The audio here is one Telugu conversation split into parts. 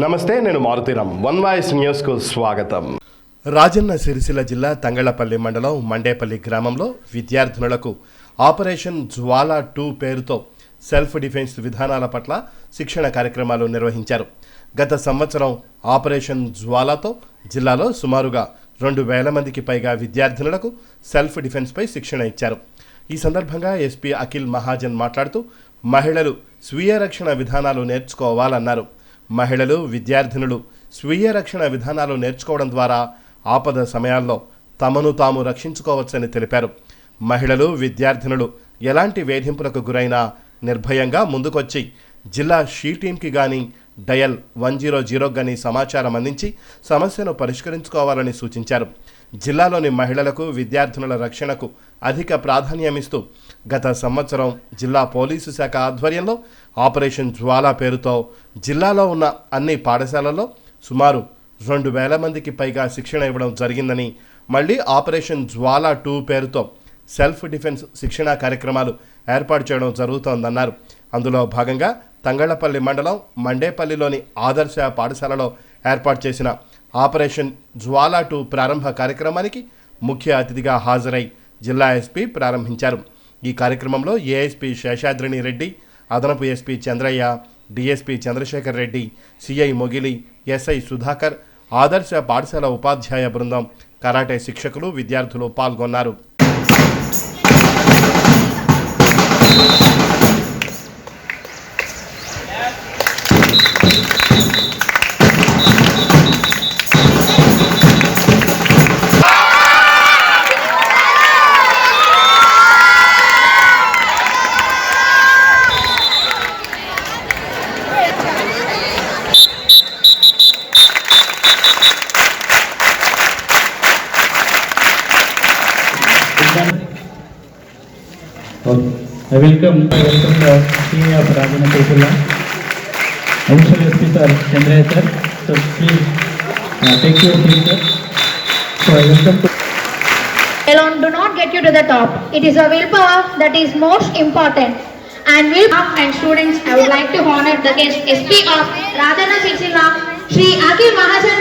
నమస్తే నేను మారుతీరామ్ వన్ వాయిస్ న్యూస్కు స్వాగతం. రాజన్న సిరిసిల్ల జిల్లా తంగళ్ళపల్లి మండలం మండేపల్లి గ్రామంలో విద్యార్థినులకు ఆపరేషన్ జ్వాలా టూ పేరుతో సెల్ఫ్ డిఫెన్స్ విధానాల పట్ల శిక్షణ కార్యక్రమాలు నిర్వహించారు. గత సంవత్సరం ఆపరేషన్ జ్వాలాతో జిల్లాలో సుమారుగా రెండు వేల మందికి పైగా విద్యార్థినులకు సెల్ఫ్ డిఫెన్స్పై శిక్షణ ఇచ్చారు. ఈ సందర్భంగా ఎస్పీ అఖిల్ మహాజన్ మాట్లాడుతూ మహిళలు స్వీయ రక్షణ విధానాలు నేర్చుకోవాలన్నారు. మహిళలు విద్యార్థినులు స్వీయ రక్షణ విధానాలు నేర్చుకోవడం ద్వారా ఆపద సమయాల్లో తమను తాము రక్షించుకోవచ్చని తెలిపారు. మహిళలు విద్యార్థినులు ఎలాంటి వేధింపులకు గురైనా నిర్భయంగా ముందుకొచ్చి జిల్లా షీ టీంకి కానీ డయల్ వన్ జీరో జీరో కానీ సమాచారం అందించి సమస్యను పరిష్కరించుకోవాలని సూచించారు. జిల్లాలోని మహిళలకు విద్యార్థినుల రక్షణకు అధిక ప్రాధాన్యమిస్తూ గత సంవత్సరం జిల్లా పోలీసు శాఖ ఆధ్వర్యంలో ఆపరేషన్ జ్వాలా పేరుతో జిల్లాలో ఉన్న అన్ని పాఠశాలల్లో సుమారు రెండు వేల మందికి పైగా శిక్షణ ఇవ్వడం జరిగిందని మళ్ళీ ఆపరేషన్ జ్వాలా టూ పేరుతో సెల్ఫ్ డిఫెన్స్ శిక్షణా కార్యక్రమాలు ఏర్పాటు చేయడం జరుగుతోందన్నారు. అందులో భాగంగా తంగళ్ళపల్లి మండలం మండేపల్లిలోని ఆదర్శ పాఠశాలలో ఏర్పాటు చేసిన ఆపరేషన్ జ్వాలా టూ ప్రారంభ కార్యక్రమానికి ముఖ్య అతిథిగా హాజరై జిల్లా ఎస్పీ ప్రారంభించారు. ఈ కార్యక్రమంలో ఏఎస్పీ శేషాద్రిని రెడ్డి అదనపు SP Chandraiah DSP Chandrashekar Reddy CI Mogili SI Sudhakar ఆదర్శ పాఠశాల ఉపాధ్యాయ బృందం కరాటే శిక్షకులు విద్యార్థులు పాల్గొన్నారు. വെൽക്കം വെൽക്കം രാഷ്ട്രീയ അപരാധനെക്കുറിച്ചുള്ള Aishwarya S P sir Chandraiah sir so take your your seat sir so alone do not get you to the top. It is a willpower that is most important. And willpower and students i would like to honor the guest sp of radhana sixila shri akhil mahajan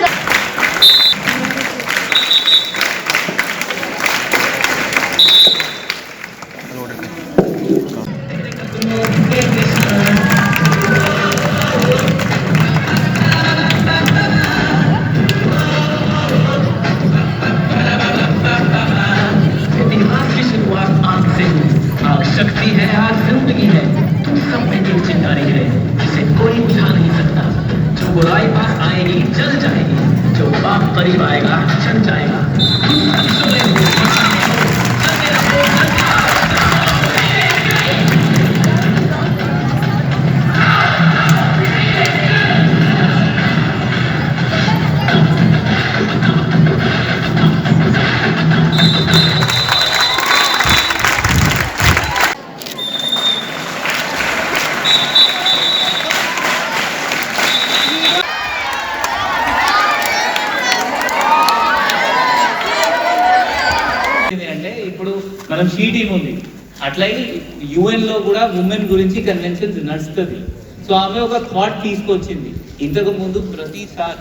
మనం షీ టీమ్ ఉంది. అట్లాగే యుఎన్లో కూడా ఉమెన్ గురించి కన్వెన్షన్ నడుస్తుంది. సో ఆమె ఒక థాట్ తీసుకొచ్చింది. ఇంతకు ముందు ప్రతిసారి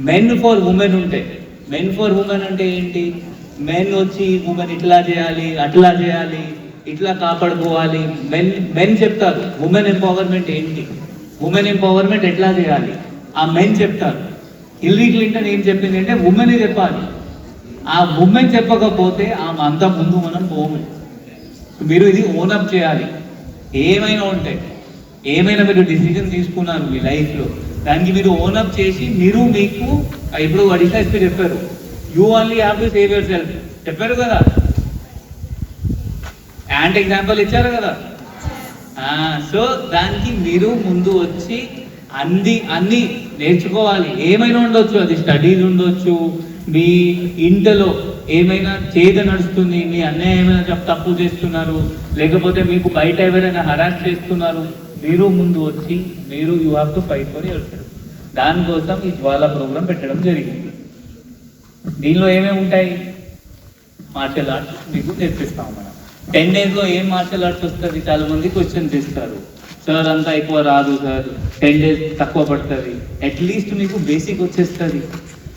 మెన్ ఫర్ ఉమెన్ ఉంటాయి మెన్ ఫర్ ఉమెన్ అంటే ఏంటి? మెన్ వచ్చి ఉమెన్ ఇట్లా చేయాలి అట్లా చేయాలి ఇట్లా కాపాడుకోవాలి. మెన్ మెన్ చెప్తారు. ఉమెన్ ఎంపవర్మెంట్ ఏంటి? ఉమెన్ ఎంపవర్మెంట్ ఎట్లా చేయాలి? ఆ మెన్ చెప్తారు. హిల్లీ క్లింటన్ ఏం చెప్పింది అంటే ఉమెన్ చెప్పాలి. ఆ మూమెంట్ చెప్పకపోతే ఆమె అంత ముందు మనం పోము. మీరు ఇది ఓనప్ చేయాలి. ఏమైనా ఉంటాయి ఏమైనా మీరు డిసిజన్ తీసుకున్నారు మీ లైఫ్లో దానికి మీరు ఓనప్ చేసి మీరు మీకు ఇప్పుడు అడిషనల్ ఎస్పీ చెప్పారు. You only have to save yourself చెప్పారు కదా. యాంట్ ఎగ్జాంపుల్ ఇచ్చారు కదా. సో దానికి మీరు ముందు వచ్చి అన్ని అన్ని నేర్చుకోవాలి. ఏమైనా ఉండొచ్చు అది స్టడీస్ ఉండొచ్చు మీ ఇంటలో ఏమైనా చేద నడుస్తుంది మీ అన్నయ్య ఏమైనా చెప్ తప్పు చేస్తున్నారు లేకపోతే మీకు బయట ఎవరైనా హరాస్ చేస్తున్నారు మీరు ముందు వచ్చి మీరు you have to fight for yourself దానికోసం ఈ జ్వాల ప్రోగ్రాం పెట్టడం జరిగింది. దీనిలో ఏమేమి ఉంటాయి? మార్షల్ ఆర్ట్స్ మీకు నేర్పిస్తాం మనం. టెన్ డేస్లో ఏం మార్షల్ ఆర్ట్స్ వస్తుంది? చాలా మంది క్వశ్చన్స్ ఇస్తారు సార్ అంతా ఎక్కువ రాదు సార్ టెన్ డేస్ తక్కువ పడుతుంది. అట్లీస్ట్ మీకు బేసిక్ వచ్చేస్తుంది.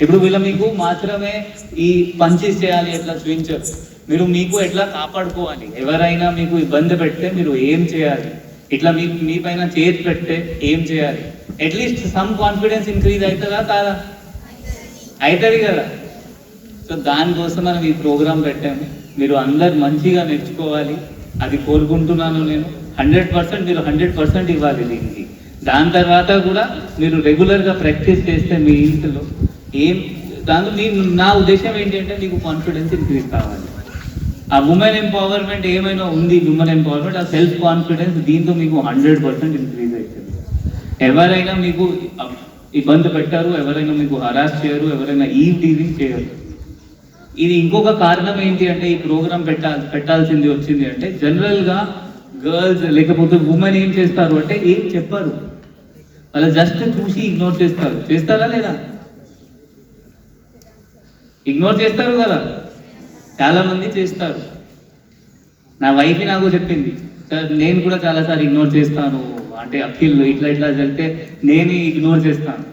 ఇప్పుడు వీళ్ళ మీకు మాత్రమే ఈ పంచెస్ చేయాలి ఎట్లా చూపించారు? మీరు మీకు ఎట్లా కాపాడుకోవాలి? ఎవరైనా మీకు ఇబ్బంది పెడితే మీరు ఏం చేయాలి? ఇట్లా మీ మీ పైన చేతి పెడితే ఏం చేయాలి? అట్లీస్ట్ సమ్ కాన్ఫిడెన్స్ ఇంక్రీజ్ అవుతుందా కాదా? అవుతుంది కదా. సో దానికోసం మనం ఈ ప్రోగ్రామ్ పెట్టాము. మీరు అందరు మంచిగా నేర్చుకోవాలి. అది కోరుకుంటున్నాను నేను. హండ్రెడ్ పర్సెంట్ మీరు హండ్రెడ్ పర్సెంట్ ఇవ్వాలి దీనికి. దాని తర్వాత కూడా మీరు రెగ్యులర్గా ప్రాక్టీస్ చేస్తే మీ ఇంట్లో ఏం దాంతో నేను నా ఉద్దేశం ఏంటి అంటే కాన్ఫిడెన్స్ ఇంక్రీజ్ కావాలి. ఆ ఉమెన్ ఎంపవర్మెంట్ ఏమైనా ఉంది ఉమెన్ ఎంపవర్మెంట్ ఆ సెల్ఫ్ కాన్ఫిడెన్స్ దీంతో మీకు హండ్రెడ్ పర్సెంట్ ఇంక్రీజ్ అవుతుంది. ఎవరైనా మీకు ఇబ్బంది పెట్టారు ఎవరైనా మీకు హరాస్ చేయరు ఎవరైనా ఈ టీవింగ్ చేయరు. ఇది ఇంకొక కారణం ఏంటి అంటే ఈ ప్రోగ్రామ్ పెట్టాల్ పెట్టాల్సింది వచ్చింది అంటే జనరల్గా గర్ల్స్ లేకపోతే ఉమెన్ ఏం చేస్తారు అంటే ఏం చెప్పరు. వాళ్ళు జస్ట్ చూసి ఇగ్నోర్ చేస్తారు. చేస్తారా లేదా? ఇగ్నోర్ చేస్తారు కదా. చాలా మంది చేస్తారు. నా వైఫ్ నాకు చెప్పింది సార్ నేను కూడా చాలాసార్లు ఇగ్నోర్ చేస్తాను. అంటే అఖిల్ ఇట్లా ఇట్లా జరిగితే నేనే ఇగ్నోర్ చేస్తాను.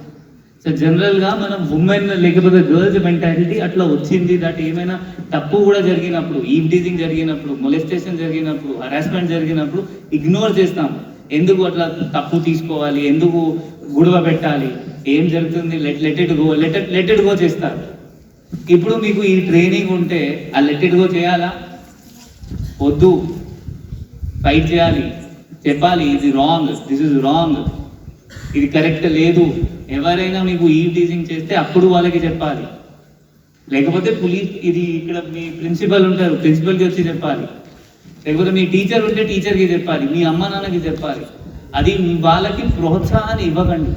సో జనరల్గా మనం ఉమెన్ లేకపోతే గర్ల్స్ మెంటాలిటీ అట్లా వచ్చింది. దట్ ఏమైనా తప్పు కూడా జరిగినప్పుడు ఈవ్ టీజింగ్ జరిగినప్పుడు మొలెస్టేషన్ జరిగినప్పుడు హరాస్మెంట్ జరిగినప్పుడు ఇగ్నోర్ చేస్తాం. ఎందుకు అట్లా తప్పు తీసుకోవాలి? ఎందుకు గుడవ పెట్టాలి? ఏం జరుగుతుంది? Let let it go let let it go చేస్తారు. ఇప్పుడు మీకు ఈ ట్రైనింగ్ ఉంటే ఆ లెట్ చేయాలా? వద్దు. ఫైట్ చేయాలి. చెప్పాలి ఇది రాంగ్ దిస్ ఇస్ రాంగ్ ఇది కరెక్ట్ లేదు. ఎవరైనా మీకు ఈ టీజింగ్ చేస్తే అప్పుడు వాళ్ళకి చెప్పాలి. లేకపోతే పులీ ఇది ఇక్కడ మీ ప్రిన్సిపల్ ఉంటారు ప్రిన్సిపల్కి వచ్చి చెప్పాలి. లేకపోతే మీ టీచర్ ఉంటే టీచర్కి చెప్పాలి మీ అమ్మ నాన్నకి చెప్పాలి. అది మీ వాళ్ళకి ప్రోత్సాహాన్ని ఇవ్వకండి.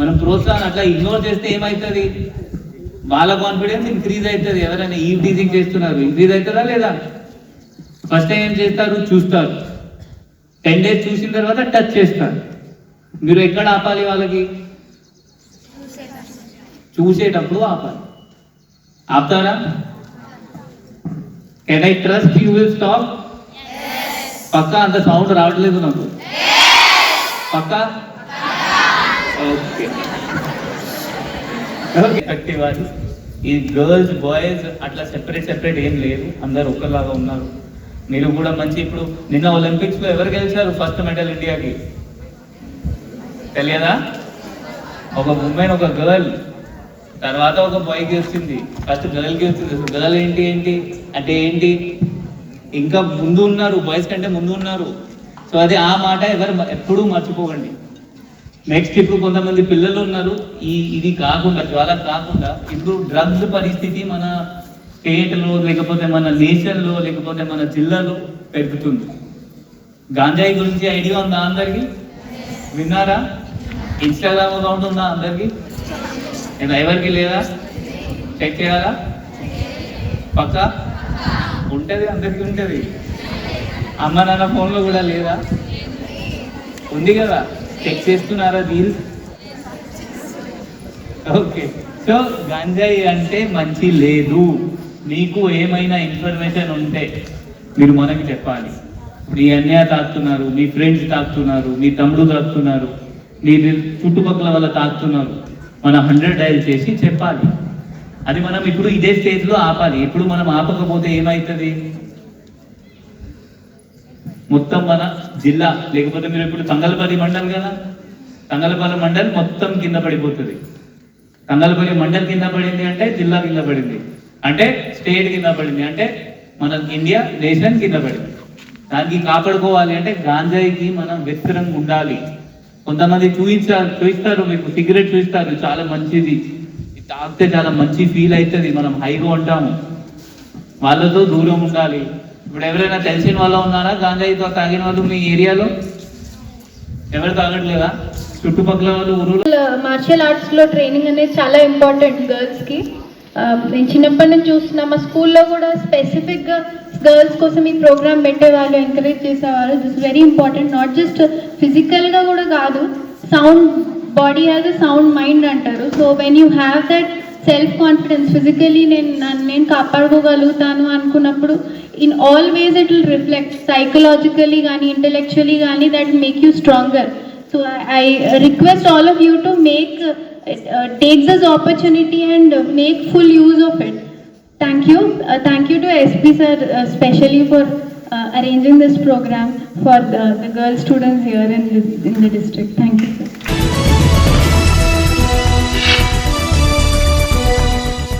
మనం ప్రోత్సాహం అట్లా ఇగ్నోర్ చేస్తే ఏమవుతుంది? వాళ్ళ కాన్ఫిడెన్స్ ఇంక్రీజ్ అవుతుంది. ఎవరైనా ఈ టీజింగ్ చేస్తున్నారు ఇంక్రీజ్ అవుతుందా లేదా? ఫస్ట్ టైం ఏం చేస్తారు? చూస్తారు. టెన్ డేస్ చూసిన తర్వాత టచ్ చేస్తారు. మీరు ఎక్కడ ఆపాలి వాళ్ళకి? చూసేటప్పుడు ఆపాలి. ఆపుతారా? Can I trust you will stop పక్కా అంత సౌండ్ రావట్లేదు నాకు. పక్కా? ఓకే. థర్టీ వన్ ఈ గర్ల్స్ బాయ్స్ అట్లా సెపరేట్ సెపరేట్ ఏం లేదు. అందరు ఒకలాగా ఉన్నారు. మీరు కూడా మంచి ఇప్పుడు నిన్న ఒలింపిక్స్లో ఎవరు గెలిచారు? ఫస్ట్ మెడల్ ఇండియాకి తెలియదా? ఒక ఉమెన్ ఒక గర్ల్ తర్వాత ఒక బాయ్కి వచ్చింది ఫస్ట్ గర్ల్కి వచ్చింది గర్ల్ ఏంటి ఏంటి? అంటే ఏంటి? ఇంకా ముందు ఉన్నారు బాయ్స్ కంటే ముందు ఉన్నారు. సో అది ఆ మాట ఎవరు ఎప్పుడూ మర్చిపోకండి. నెక్స్ట్ ఇప్పుడు కొంతమంది పిల్లలు ఉన్నారు. ఈ ఇది కాకుండా జ్వాల కాకుండా ఇప్పుడు డ్రగ్స్ పరిస్థితి మన స్టేట్లో లేకపోతే మన నేషన్లో లేకపోతే మన జిల్లాలో పెరుగుతుంది. గాంజాయి గురించి ఐడియా ఉందా అందరికి? విన్నారా? ఇన్స్టాగ్రామ్ అకౌంట్ ఉందా అందరికి? నేను ఎవరికి లేదా? చెక్ చేయాలా? పక్క? ఉంటుంది అందరికి ఉంటుంది. అమ్మ నాన్న ఫోన్లో కూడా లేదా? ఉంది కదా? చెక్ చేస్తున్నారా రీల్స్ ఓకే సో గంజాయి అంటే మంచి లేదు. మీకు ఏమైనా ఇన్ఫర్మేషన్ ఉంటే మీరు మనకి చెప్పాలి. మీ అన్నయ్య తాకుతున్నారు మీ ఫ్రెండ్స్ తాకుతున్నారు మీ తమ్ముడు తాకుతున్నారు మీ చుట్టుపక్కల వాళ్ళ తాకుతున్నారు. మనం హండ్రెడ్ డైల్ చేసి చెప్పాలి. అది మనం ఇప్పుడు ఇదే స్టేజ్లో ఆపాలి. ఇప్పుడు మనం ఆపకపోతే ఏమవుతుంది మొత్తం మన జిల్లా లేకపోతే మీరు ఇప్పుడు తంగలపల్లి మండల్ కదా? తంగలపల్లి మండల్ మొత్తం కింద పడిపోతుంది. తంగలపల్లి మండల్ కింద పడింది అంటే జిల్లా కింద పడింది. అంటే స్టేట్ కింద పడింది. అంటే మన ఇండియా నేషన్ కింద పడింది. దానికి కాపాడుకోవాలి అంటే గాంజాయికి మనం వ్యతిరేకంగా ఉండాలి. కొంతమంది చూపించారు చూపిస్తారు మీకు సిగరెట్ చూపిస్తారు చాలా మంచిది. తాగితే చాలా మంచి ఫీల్ అవుతుంది. మనం హైగా ఉంటాము. వాళ్ళతో దూరం ఉండాలి. ఇప్పుడు ఎవరైనా తెలిసిన వాళ్ళు ఉన్నారా? గాంజాయితో తాగిన వాళ్ళు మీ ఏరియాలో? ఎవరు తాగట్లేదా? చుట్టుపక్కల వాళ్ళు ఊరు? మార్షల్ ఆర్ట్స్లో ట్రైనింగ్ అనేది చాలా ఇంపార్టెంట్ గర్ల్స్కి uh, నేను చిన్నప్పటి నుంచి చూస్తున్నా మా స్కూల్లో కూడా స్పెసిఫిక్గా గర్ల్స్ కోసం ఈ ప్రోగ్రామ్ పెట్టేవాళ్ళు ఎంకరేజ్ చేసేవాళ్ళు. This very important not just ఫిజికల్గా కూడా కాదు sound body has a sound mind అంటారు. So when you have that self confidence physically నేను నన్ను నేను కాపాడుకోగలుగుతాను అనుకున్నప్పుడు in all ways it will reflect psychologically కానీ ఇంటెలెక్చువలీ కానీ that make you stronger so I request all of you to make take this opportunity and make full use of it thank you thank you to SP sir specially for arranging this program for the, the girl students here in, in the district. Thank you.